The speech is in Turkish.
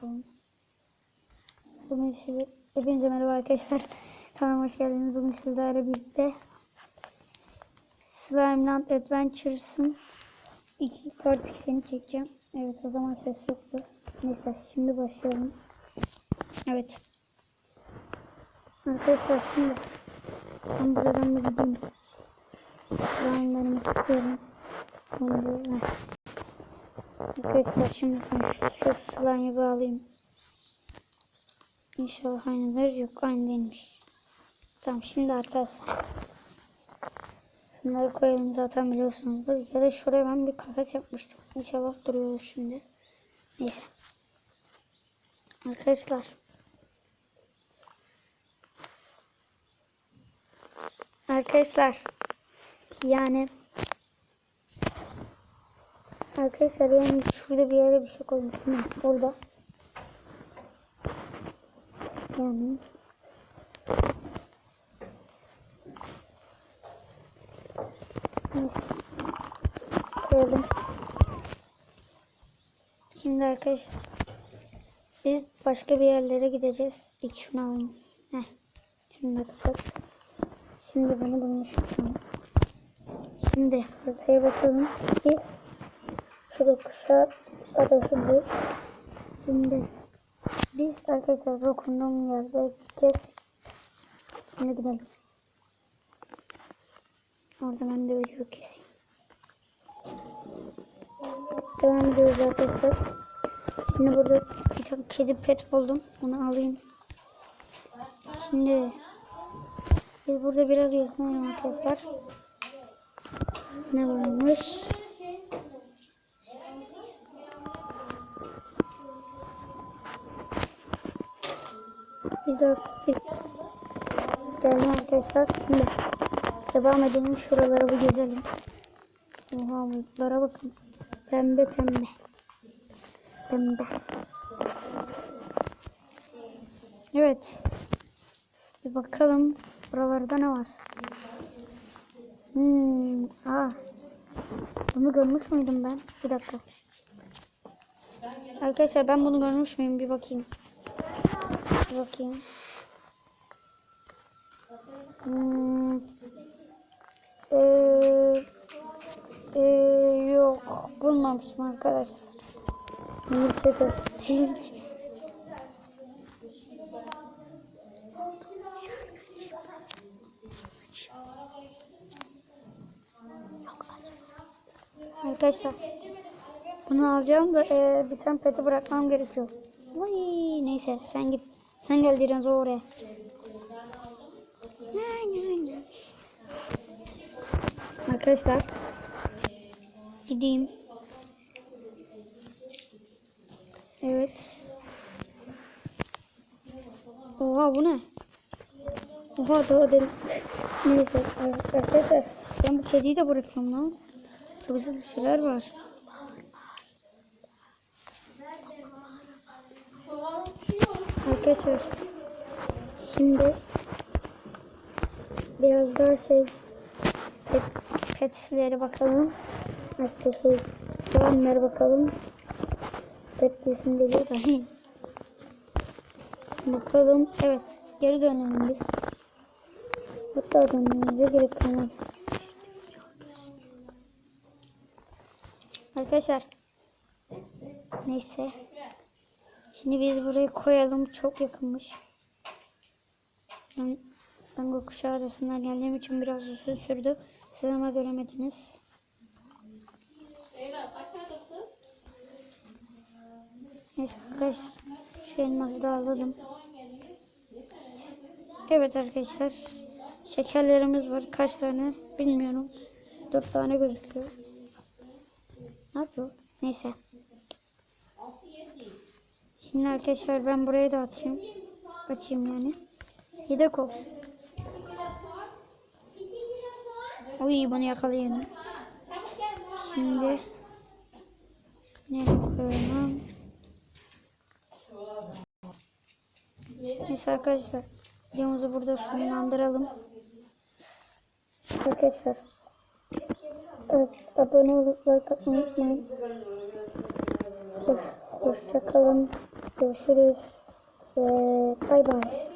bakalım. Bugün size hepinize merhaba arkadaşlar. Kanalıma hoş geldiniz. Bugün sizlerle birlikte Slimeland Adventures'ın iki part ikisini çekeceğim. Evet o zaman ses yoktu. Neyse şimdi başlayalım. Evet. Arkadaşlar şimdi ben buradan da gideyim. Slime'larımı tutuyorum. Onu heh. Arkadaşlar şimdi şu, bir alayım. İnşallah aynıdır. Yok aynı değilmiş. Tamam şimdi arkadaşlar. Bunları koyalım zaten biliyorsunuzdur. Ya da şuraya ben bir kafes yapmıştım. İnşallah duruyor şimdi. Neyse. Arkadaşlar. Arkadaşlar. Yani Arkadaşlar yani şurada bir yere bir şey koymuştum. Hı, Orada. Yani. Koyalım. Şimdi arkadaşlar biz başka bir yerlere gideceğiz. İlk şunu alayım. Heh. Şunu da kapat. Şimdi bunu bulmuşum. Şimdi haritaya bakalım. Biz Şurada kuşa adası bu. Şimdi biz arkadaşlar dokunduğum yerde gideceğiz. Şimdi gidelim. Orada ben de video keseyim. Devam ediyoruz arkadaşlar. Şimdi burada bir tane kedi pet buldum. Onu alayım. Şimdi biz burada biraz gezelim arkadaşlar. Ne varmış? Bir dakika. Geldim arkadaşlar. Şimdi devam edelim. Şuraları bir gezelim. Oha bulutlara bakın. Pembe pembe. Pembe. Evet. Bir bakalım. Buralarda ne var? Hmm. Aa. Bunu görmüş müydüm ben? Bir dakika. Arkadaşlar ben bunu görmüş müyüm? Bir bakayım. Bakayım. Hmm. Ee, ee, yok. Bulmamışım arkadaşlar. Neyse Silk. Arkadaşlar bunu alacağım da e, bir tane peti bırakmam gerekiyor. Vay neyse sen git. Sen gel dinozor oraya. Arkadaşlar gideyim. Evet. Oha bu ne? Oha daha derin. Neyse arkadaşlar ben bu kediyi de bırakıyorum lan. Çok güzel bir şeyler var. Arkadaşlar şimdi biraz daha şey pet, petlere bakalım. Arkadaşlar bakalım. Pet da. bakalım. Evet geri dönelim biz. Hatta dönmemize gerek kalmadı. Arkadaşlar neyse Şimdi biz burayı koyalım. Çok yakınmış. Ben, ben gökkuşağı arasından geldiğim için biraz uzun sürdü. Siz ama göremediniz. Neyse arkadaşlar. Şu elması da alalım. Evet arkadaşlar. Şekerlerimiz var. Kaç tane bilmiyorum. Dört tane gözüküyor. Ne yapıyor? Neyse. Şimdi arkadaşlar ben buraya da atayım. Açayım yani. Yedek ol. Uy bunu yakalayalım. Şimdi ne koyalım? Neyse arkadaşlar videomuzu burada sonlandıralım. Arkadaşlar evet, abone olup like atmayı unutmayın. Hoş, hoşça kalın. Görüşürüz. Ve bay bay.